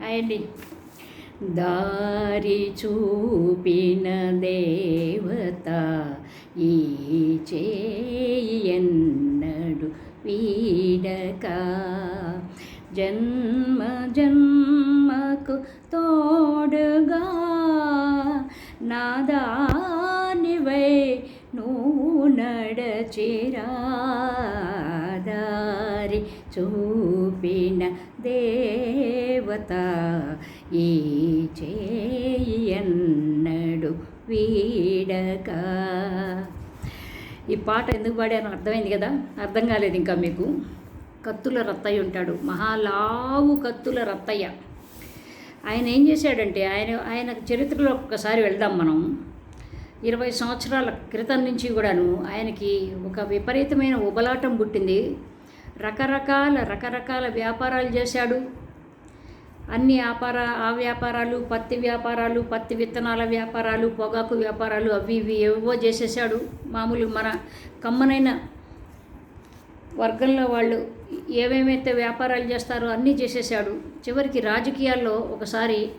అయ్యండి దారి చూపిన దేవత ఈ చేయి ఎన్నడు వీడక జన్మ జన్మకు తోడుగా నాదానివై నువ్వు నడచిరా దారి చూపిన దేవత ఈ చేయన్నడు వీడక. ఈ పాట ఎందుకు పాడానో అర్థమైంది కదా? అర్థం కాలేదు ఇంకా మీకు. కత్తుల రత్తయ్య ఉంటాడు. మహాలావు కత్తుల రత్తయ్య. ఆయన ఏం చేశాడంటే ఆయన ఆయన చరిత్రలో ఒక్కసారి వెళ్దాం మనం. ఇరవై సంవత్సరాల క్రితం నుంచి కూడాను ఆయనకి ఒక విపరీతమైన ఉబలాటం పుట్టింది. రకరకాల రకరకాల వ్యాపారాలు చేశాడు. అన్ని వ్యాపార ఆ వ్యాపారాలు పత్తి వ్యాపారాలు పత్తి విత్తనాల వ్యాపారాలు పొగాకు వ్యాపారాలు అవి ఇవి ఏవో చేసేసాడు మామూలు మన కమ్మనైన వర్గంలో వాళ్ళు ఏమేమైతే వ్యాపారాలు చేస్తారో అన్నీ చేసేసాడు చివరికి రాజకీయాల్లో ఒకసారి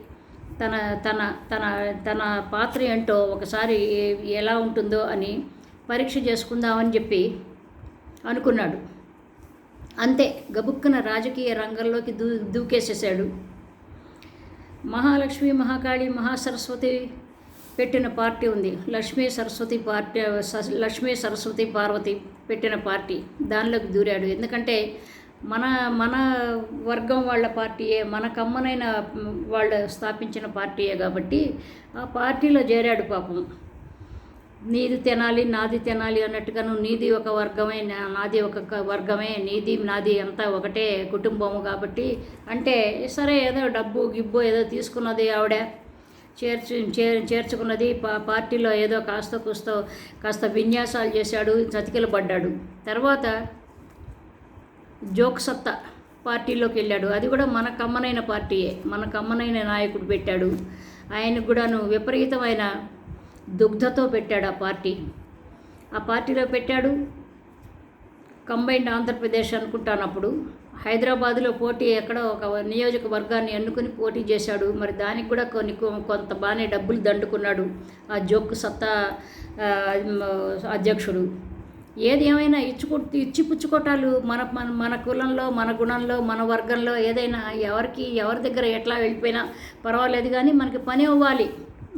తన తన తన తన పాత్ర ఏంటో ఒకసారి ఎలా ఉంటుందో అని పరీక్ష చేసుకుందామని చెప్పి అనుకున్నాడు. అంతే గబుక్కున రాజకీయ రంగంలోకి దూ దూకేసేసాడు మహాలక్ష్మి మహాకాళి మహాసరస్వతి పెట్టిన పార్టీ ఉంది. లక్ష్మీ సరస్వతి పార్టీ లక్ష్మీ సరస్వతి పార్వతి పెట్టిన పార్టీ దానిలోకి దూరాడు. ఎందుకంటే మన మన వర్గం వాళ్ళ పార్టీయే మన కమ్మనైన వాళ్ళు స్థాపించిన పార్టీయే కాబట్టి ఆ పార్టీలో చేరాడు పాపం. నీది తినాలి నాది తినాలి అన్నట్టుగాను నీది ఒక వర్గమే నా- నాది ఒక వర్గమే నీది నాది అంతా ఒకటే కుటుంబము కాబట్టి అంటే సరే ఏదో డబ్బు గిబ్బు ఏదో తీసుకున్నది ఆవిడ. చేర్చు చే చేర్చుకున్నది పా పార్టీలో ఏదో కాస్త కూస్తో కాస్త విన్యాసాలు చేశాడు చతికిల పడ్డాడు తర్వాత జోక్ సత్తా పార్టీలోకి వెళ్ళాడు. అది కూడా మన కమ్మనైన పార్టీయే. మన కమ్మనైన నాయకుడు పెట్టాడు. ఆయనకు కూడాను విపరీతమైన దుగ్ధతో పెట్టాడు ఆ పార్టీ. ఆ పార్టీలో పెట్టాడు. కంబైన్డ్ ఆంధ్రప్రదేశ్ అనుకుంటాను అప్పుడు హైదరాబాదులో పోటీ ఎక్కడో ఒక నియోజకవర్గాన్ని ఎన్నుకుని పోటీ చేశాడు. మరి దానికి కూడా కొన్ని కొంత బాగానే డబ్బులు దండుకున్నాడు ఆ జోక్ సత్తా అధ్యక్షుడు. ఏది ఏమైనా ఇచ్చుకు ఇచ్చిపుచ్చుకోటాలు మన మన మన కులంలో మన గుణంలో మన వర్గంలో ఏదైనా ఎవరికి ఎవరి దగ్గర ఎట్లా వెళ్ళిపోయినా పర్వాలేదు కానీ మనకి పని అవ్వాలి.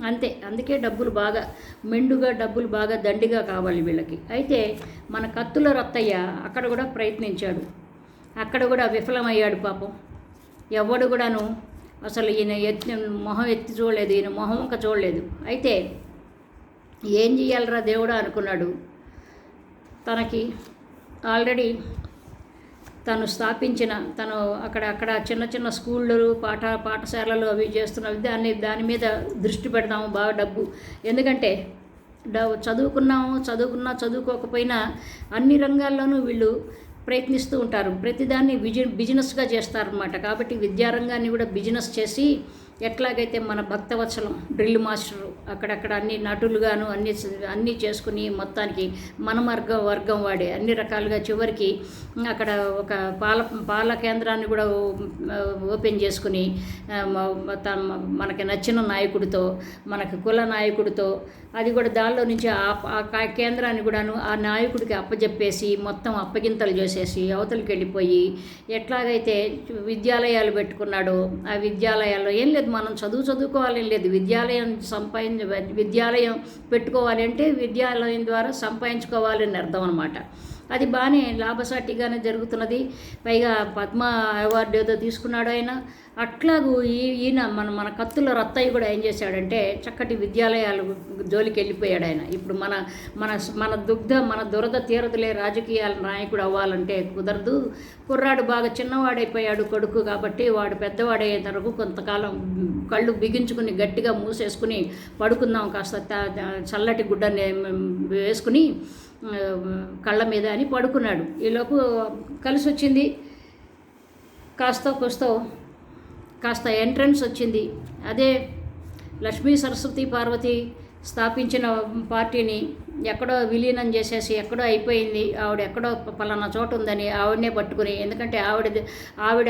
అంతే. అందుకే డబ్బులు బాగా మెండుగా డబ్బులు బాగా దండిగా కావాలి వీళ్ళకి. అయితే మన కత్తుల రత్తయ్య అక్కడ కూడా ప్రయత్నించాడు. అక్కడ కూడా విఫలమయ్యాడు పాపం. ఎవడు కూడాను అసలు ఈయన ఎత్తి మొహం ఎత్తి చూడలేదు. ఈయన మొహం ఇంకా చూడలేదు. అయితే ఏం చేయాలరా దేవుడా అనుకున్నాడు. తనకి ఆల్రెడీ తను స్థాపించిన తను అక్కడ అక్కడ చిన్న చిన్న స్కూళ్ళు పాఠ పాఠశాలలు అవి చేస్తున్న దాన్ని దాని మీద దృష్టి పెడదాము బాగా డబ్బు. ఎందుకంటే డ- చదువుకున్నాము చదువుకున్నా చదువుకోకపోయినా అన్ని రంగాల్లోనూ వీళ్ళు ప్రయత్నిస్తూ ఉంటారు. ప్రతిదాన్ని బిజి బిజినెస్గా చేస్తారనమాట కాబట్టి విద్యారంగాన్ని కూడా బిజినెస్ చేసి ఎట్లాగైతే మన భక్తవత్సలం డ్రిల్ మాస్టరు అక్కడక్కడ అన్ని నటులుగాను అన్ని అన్నీ చేసుకుని మొత్తానికి మన వర్గం వర్గం వాడే అన్ని రకాలుగా చివరికి అక్కడ ఒక పాల పాల కేంద్రాన్ని కూడా ఓపెన్ చేసుకుని మనకి నచ్చిన నాయకుడితో మనకి కుల నాయకుడితో అది కూడా దానిలో నుంచి ఆ ఆ కా- కేంద్రాన్ని కూడాను ఆ నాయకుడికి అప్పజెప్పేసి మొత్తం అప్పగింతలు చేసేసి అవతలికి వెళ్ళిపోయి ఎట్లాగైతే విద్యాలయాలు పెట్టుకున్నాడో ఆ విద్యాలయాల్లో ఏం లేదు మనం చదువు చదువుకోవాలని లేదు. విద్యాలయం సంపాదించ విద్యాలయం పెట్టుకోవాలి అంటే విద్యాలయం ద్వారా సంపాదించుకోవాలని అర్థం అనమాట అది బాగానే లాభసాటిగానే జరుగుతున్నది. పైగా పద్మ అవార్డు ఏదో తీసుకున్నాడు ఆయన. అట్లాగూ ఈ ఈయన మన మన కత్తుల రత్తయ్య కూడా ఏం చేశాడంటే చక్కటి విద్యాలయాలు జోలికి వెళ్ళిపోయాడు ఆయన. ఇప్పుడు మన మన మన దుగ్ధ మన దురద తీరదులే రాజకీయాల నాయకుడు అవ్వాలంటే కుదరదు. కుర్రాడు బాగా చిన్నవాడైపోయాడు కొడుకు కాబట్టి వాడు పెద్దవాడయ్యే తరకు కొంతకాలం కళ్ళు బిగించుకుని గట్టిగా మూసేసుకుని పడుకుందాం కాస్త త- చల్లటి గుడ్డ వేసుకుని కళ్ళ మీద అని పడుకున్నాడు. ఈలోపు కలిసి వచ్చింది కాస్త కోస్తో కాస్త ఎంట్రన్స్ వచ్చింది. అదే లక్ష్మీ సరస్వతి పార్వతి స్థాపించిన పార్టీని ఎక్కడో విలీనం చేసేసి ఎక్కడో అయిపోయింది. ఆవిడ ఎక్కడో పలానా చోట ఉందని ఆవిడనే పట్టుకుని ఎందుకంటే ఆవిడ ఆవిడ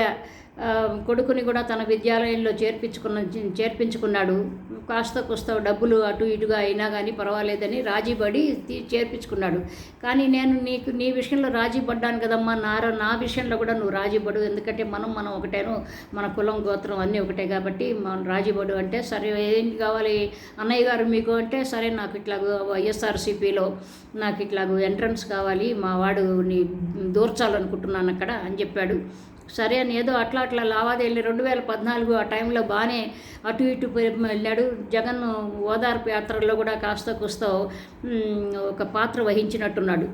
కొడుకుని కూడా తన విద్యాలయంలో చేర్పించుకున్న చేర్పించుకున్నాడు. కాస్త కొస్త డబ్బులు అటు ఇటుగా అయినా కానీ పర్వాలేదని రాజీ పడి తీ- చేర్పించుకున్నాడు. కానీ నేను నీకు నీ విషయంలో రాజీ పడ్డాను కదమ్మా నా నా విషయంలో కూడా నువ్వు రాజీ పడు. ఎందుకంటే మనం మనం ఒకటేను మన కులం గోత్రం అన్నీ ఒకటే కాబట్టి మనం రాజీ పడు అంటే సరే ఏంటి కావాలి అన్నయ్య గారు మీకు అంటే సరే నాకు ఇట్లా వైఎస్ఆర్సీపీలో నాకు ఇట్లా ఎంట్రన్స్ కావాలి మా వాడుని దూర్చాలనుకుంటున్నాను అక్కడ అని చెప్పాడు. సరే అని ఏదో అట్లా అట్లా లావాదేవీలు రెండు వేల పద్నాలుగు ఆ టైంలో బాగానే అటు ఇటు వెళ్ళాడు. జగన్ ఓదార్పు యాత్రలో కూడా కాస్త కూస్తో ఒక పాత్ర వహించినట్టున్నాడు.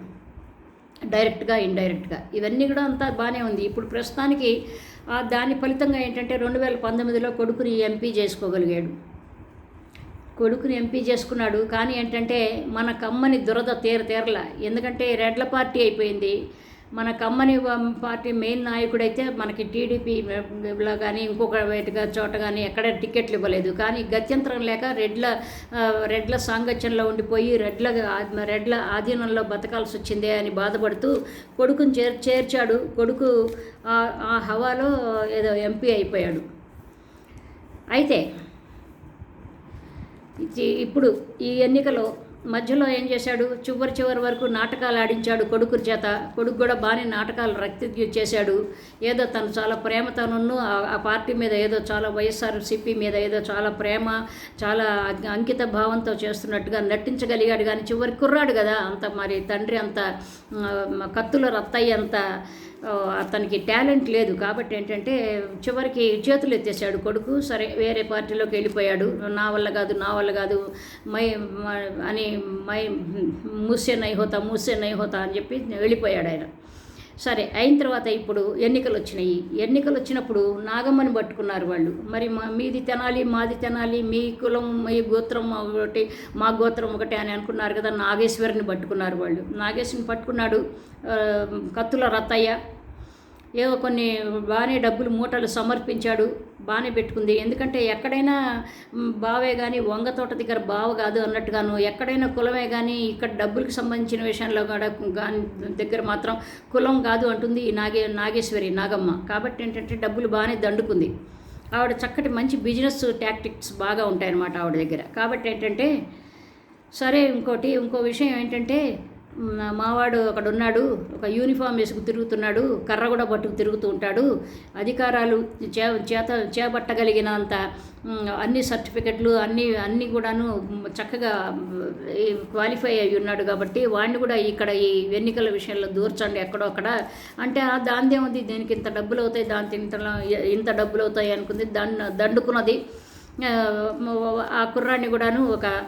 డైరెక్ట్గా ఇండైరెక్ట్గా. ఇవన్నీ కూడా అంతా బాగానే ఉంది. ఇప్పుడు ప్రస్తుతానికి దాని ఫలితంగా ఏంటంటే రెండు వేల పంతొమ్మిదిలో కొడుకుని ఎంపీ చేసుకోగలిగాడు. కొడుకుని ఎంపీ చేసుకున్నాడు. కానీ ఏంటంటే మన కమ్మని దురద తీర తీరల. ఎందుకంటే రెడ్ల పార్టీ అయిపోయింది. మన కమ్మని పార్టీ మెయిన్ నాయకుడైతే మనకి టీడీపీలో కానీ ఇంకొక చోట కానీ ఎక్కడ టికెట్లు ఇవ్వలేదు. కానీ గత్యంతరం లేక రెడ్ల రెడ్ల సాంగత్యంలో ఉండిపోయి రెడ్ల రెడ్ల ఆధీనంలో బతకాల్సి వచ్చిందే అని బాధపడుతూ కొడుకుని చేర్ చేర్చాడు. కొడుకు ఆ- హవాలో ఏదో ఎంపీ అయిపోయాడు. అయితే ఇప్పుడు ఈ ఎన్నికలో మధ్యలో ఏం చేశాడు? చివరి చివరి వరకు నాటకాలు ఆడించాడు కొడుకు చేత. కొడుకు కూడా బాగానే నాటకాలు రక్తి చేశాడు. ఏదో తను చాలా ప్రేమతోనున్ను ఆ- ఆ పార్టీ మీద ఏదో చాలా వైఎస్ఆర్ సిపి మీద ఏదో చాలా ప్రేమ చాలా అంకిత భావంతో చేస్తున్నట్టుగా నటించగలిగాడు. కానీ చివరి కుర్రాడు కదా అంత మరి తండ్రి అంత కత్తుల రత్తయ్య అంత. అతనికి టాలెంట్ లేదు కాబట్టి ఏంటంటే చివరికి చేతులు ఎత్తేసాడు కొడుకు. సరే వేరే పార్టీలోకి వెళ్ళిపోయాడు. నా వల్ల కాదు నా వల్ల కాదు మై అని మై మూసే నై హోతా మూసే నై హోతా అని చెప్పి వెళ్ళిపోయాడు ఆయన. సరే అయిన తర్వాత ఇప్పుడు ఎన్నికలు వచ్చినాయి ఎన్నికలు వచ్చినప్పుడు నాగమ్మని పట్టుకున్నారు వాళ్ళు. మరి మా మీది తినాలి మాది తినాలి మీ కులం మీ గోత్రం ఒకటి మా గోత్రం ఒకటి అని అనుకున్నారు కదా నాగేశ్వరిని పట్టుకున్నారు వాళ్ళు. నాగేశ్వరిని పట్టుకున్నాడు కత్తుల రత్తయ్య. ఏవో కొన్ని బాగానే డబ్బులు మూటలు సమర్పించాడు బాగానే పెట్టుకుంది. ఎందుకంటే ఎక్కడైనా బావే కానీ వంగ తోట దగ్గర బావ కాదు అన్నట్టుగాను ఎక్కడైనా కులమే కానీ ఇక్కడ డబ్బులకు సంబంధించిన విషయంలో కూడా కానీ దగ్గర మాత్రం కులం కాదు అంటుంది ఈ నాగే నాగేశ్వరి నాగమ్మ. కాబట్టి ఏంటంటే డబ్బులు బాగానే దండుకుంది. ఆవిడ చక్కటి మంచి బిజినెస్ టాక్టిక్స్ బాగా ఉంటాయన్నమాట ఆవిడ దగ్గర. కాబట్టి ఏంటంటే సరే ఇంకోటి ఇంకో విషయం ఏంటంటే మావాడు అక్కడ ఉన్నాడు ఒక యూనిఫామ్ వేసుకు తిరుగుతున్నాడు కర్ర కూడా పట్టుకు తిరుగుతూ ఉంటాడు. అధికారాలు చే చేత చేపట్టగలిగినంత అన్ని సర్టిఫికెట్లు అన్ని అన్ని కూడాను చక్కగా క్వాలిఫై అయి ఉన్నాడు కాబట్టి వాడిని కూడా ఇక్కడ ఈ ఎన్నికల విషయంలో దూర్చండి ఎక్కడో అక్కడ. అంటే ఆ దానిదే దీనికి ఇంత డబ్బులు అవుతాయి దానికి ఇంత ఇంత డబ్బులు అవుతాయి అనుకుంది దాన్ని దండుకున్నది. ఆ, కుర్రాన్ని కూడాను ఒక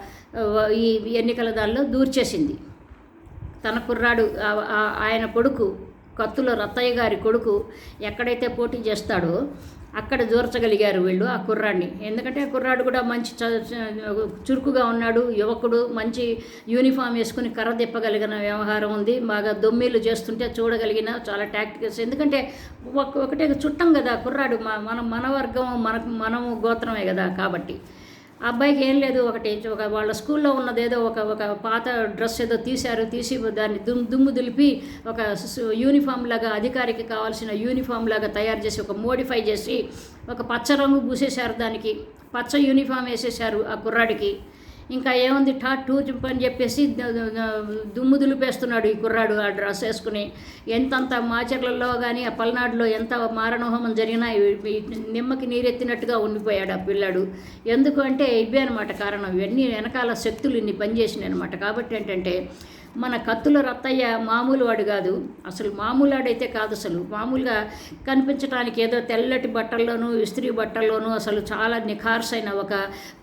ఈ ఎన్నికల దానిలో దూర్చేసింది. తన కుర్రాడు ఆయన కొడుకు కత్తుల రత్తయ్య గారి కొడుకు ఎక్కడైతే పోటీ చేస్తాడో అక్కడ దూర్చగలిగారు వీళ్ళు ఆ కుర్రాడిని. ఎందుకంటే ఆ కుర్రాడు కూడా మంచి చ- చురుకుగా ఉన్నాడు యువకుడు మంచి యూనిఫామ్ వేసుకుని కర్ర తిప్పగలిగిన వ్యవహారం ఉంది. బాగా దొమ్మిళ్ళు చేస్తుంటే చూడగలిగిన చాలా టాక్టికల్స్ ఎందుకంటే ఒక ఒకటే చుట్టం కదా కుర్రాడు మన మన వర్గం మనకు మనము గోత్రమే కదా కాబట్టి. అబ్బాయికి ఏం లేదు ఒకటి ఒక వాళ్ళ స్కూల్లో ఉన్నదేదో ఒక ఒక పాత డ్రెస్ ఏదో తీశారు తీసి దాన్ని దుమ్ దుమ్ము దులిపి ఒక యూనిఫామ్ లాగా అధికారికి కావాల్సిన యూనిఫామ్ లాగా తయారు చేసి ఒక మోడిఫై చేసి ఒక పచ్చ రంగు పూసేశారు దానికి. పచ్చ యూనిఫామ్ వేసేశారు ఆ కుర్రాడికి. ఇంకా ఏముంది? టా టూ అని చెప్పేసి దుమ్ము దులిపేస్తున్నాడు ఈ కుర్రాడు ఆ డ్రెస్ వేసుకుని. ఎంతంత మాచర్లలో కానీ ఆ పల్నాడులో ఎంత మారణహోమం జరిగినా నిమ్మకి నీరెత్తినట్టుగా ఉండిపోయాడు ఆ పిల్లాడు. ఎందుకు అంటే ఇవే అనమాట కారణం. ఇవన్నీ వెనకాల శక్తులు ఇన్ని పనిచేసినాయి అనమాట కాబట్టి ఏంటంటే మన కత్తుల రత్తయ్య మామూలు వాడు కాదు. అసలు మామూలు వాడైతే కాదు అసలు. మామూలుగా కనిపించడానికి ఏదో తెల్లటి బట్టల్లోనూ ఇస్త్రీ బట్టల్లోనూ అసలు చాలా నిఖార్సైన ఒక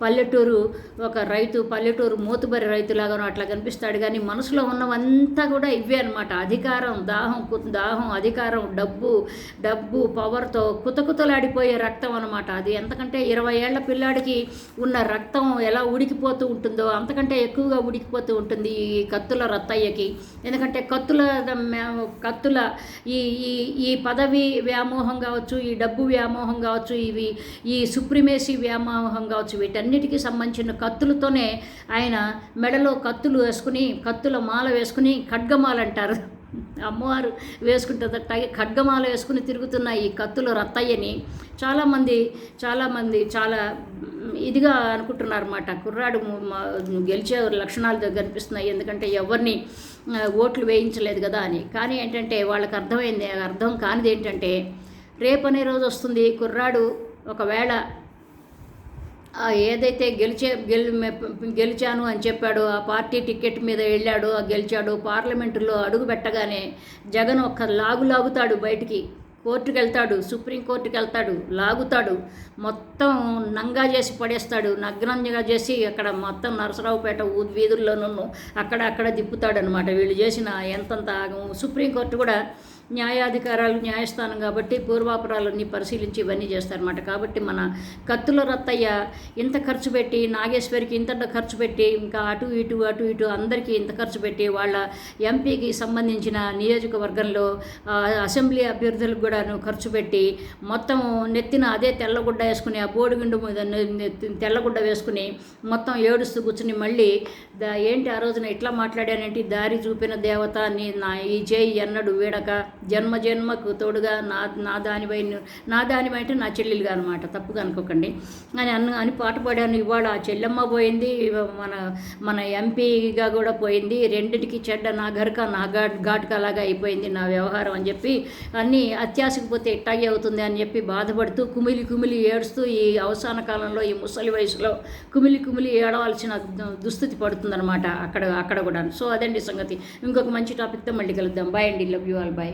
పల్లెటూరు ఒక రైతు పల్లెటూరు మూతుబరి రైతులాగాను అట్లా కనిపిస్తాడు. కానీ మనసులో ఉన్నవంతా కూడా ఇవే అనమాట అధికారం దాహం కు- దాహం అధికారం డబ్బు డబ్బు పవర్తో కుతకుతలాడిపోయే రక్తం అనమాట అది ఎంతకంటే ఇరవై ఏళ్ళ పిల్లాడికి ఉన్న రక్తం ఎలా ఉడికిపోతూ ఉంటుందో అంతకంటే ఎక్కువగా ఉడికిపోతూ ఉంటుంది ఈ కత్తుల అత్తయ్యకి ఎందుకంటే కత్తుల కత్తుల ఈ ఈ ఈ పదవి వ్యామోహం కావచ్చు ఈ డబ్బు వ్యామోహం కావచ్చు ఇవి ఈ సుప్రిమేసీ వ్యామోహం కావచ్చు వీటన్నిటికీ సంబంధించిన కత్తులతోనే ఆయన మెడలో కత్తులు వేసుకుని కత్తుల మాల వేసుకుని ఖడ్గమాల అంటారు అమ్మవారు వేసుకుంటుందట ఖడ్గమాల వేసుకుని తిరుగుతున్న ఈ కత్తులు రత్తయ్యని. చాలామంది చాలామంది చాలా ఇదిగా అనుకుంటున్నారు అన్నమాట కుర్రాడు గెలిచే లక్షణాలు కనిపిస్తున్నాయి ఎందుకంటే ఎవరిని ఓట్లు వేయించలేదు కదా అని. కానీ ఏంటంటే వాళ్ళకి అర్థమైంది అర్థం కానిది ఏంటంటే రేపనే రోజు వస్తుంది కుర్రాడు. ఒకవేళ ఏదైతే గెలిచే గెల్ గెలిచాను అని చెప్పాడు ఆ పార్టీ టికెట్ మీద వెళ్ళాడు ఆ గెలిచాడు పార్లమెంటులో అడుగు పెట్టగానే జగన్ ఒక్క లాగు లాగుతాడు బయటికి. కోర్టుకు వెళ్తాడు సుప్రీంకోర్టుకి వెళ్తాడు లాగుతాడు. మొత్తం నంగా చేసి పడేస్తాడు నగ్నంగా చేసి అక్కడ మొత్తం నరసరావుపేట ఊద్ వీధుల్లోనూ అక్కడ అక్కడ దిప్పుతాడనమాట వీళ్ళు చేసిన ఎంతంత సుప్రీంకోర్టు కూడా న్యాయాధికారాలు న్యాయస్థానం కాబట్టి పూర్వాపరాలన్నీ పరిశీలించి ఇవన్నీ చేస్తారన్నమాట. కాబట్టి మన కత్తుల రత్తయ్య ఇంత ఖర్చు పెట్టి నాగేశ్వరికి ఇంత ఖర్చు పెట్టి ఇంకా అటు ఇటు అటు ఇటు అందరికీ ఇంత ఖర్చు పెట్టి వాళ్ళ ఎంపీకి సంబంధించిన నియోజకవర్గంలో అసెంబ్లీ అభ్యర్థులకు కూడాను ఖర్చు పెట్టి మొత్తం నెత్తిన అదే తెల్లగుడ్డ వేసుకుని ఆ బోడిగుండు మీద తెల్లగుడ్డ వేసుకుని మొత్తం ఏడుస్తూ కూర్చుని మళ్ళీ దా ఏంటి ఆ రోజున ఇట్లా మాట్లాడానంటే? దారి చూపిన దేవత నీ నా ఈ చేయి ఎన్నడు వీడక. జన్మ జన్మకు తోడుగా నా నా దానిపై నా దానిపై అంటే నా చెల్లెలుగా అనమాట తప్పుగా అనుకోకండి. అని అన్న అని పాట పాడాను. ఇవాళ ఆ చెల్లెమ్మ పోయింది. మన మన ఎంపీగా కూడా పోయింది. రెండింటికి చెడ్డ నా గరక నా ఘాట్ ఘాటుక లాగా అయిపోయింది నా వ్యవహారం అని చెప్పి అన్నీ అత్యాశకు పోతే ఇట్టాగే అవుతుంది అని చెప్పి బాధపడుతూ కుమిలి కుమిలి ఏడుస్తూ ఈ అవసాన కాలంలో ఈ ముసలి వయసులో కుమిలి కుమిలి ఏడవలసిన దుస్థితి పడుతుందన్నమాట అక్కడ అక్కడ కూడా సో అదండి సంగతి. ఇంకొక మంచి టాపిక్తో మళ్ళీ కలుద్దాం. బాయ్ అండి. Love you all bye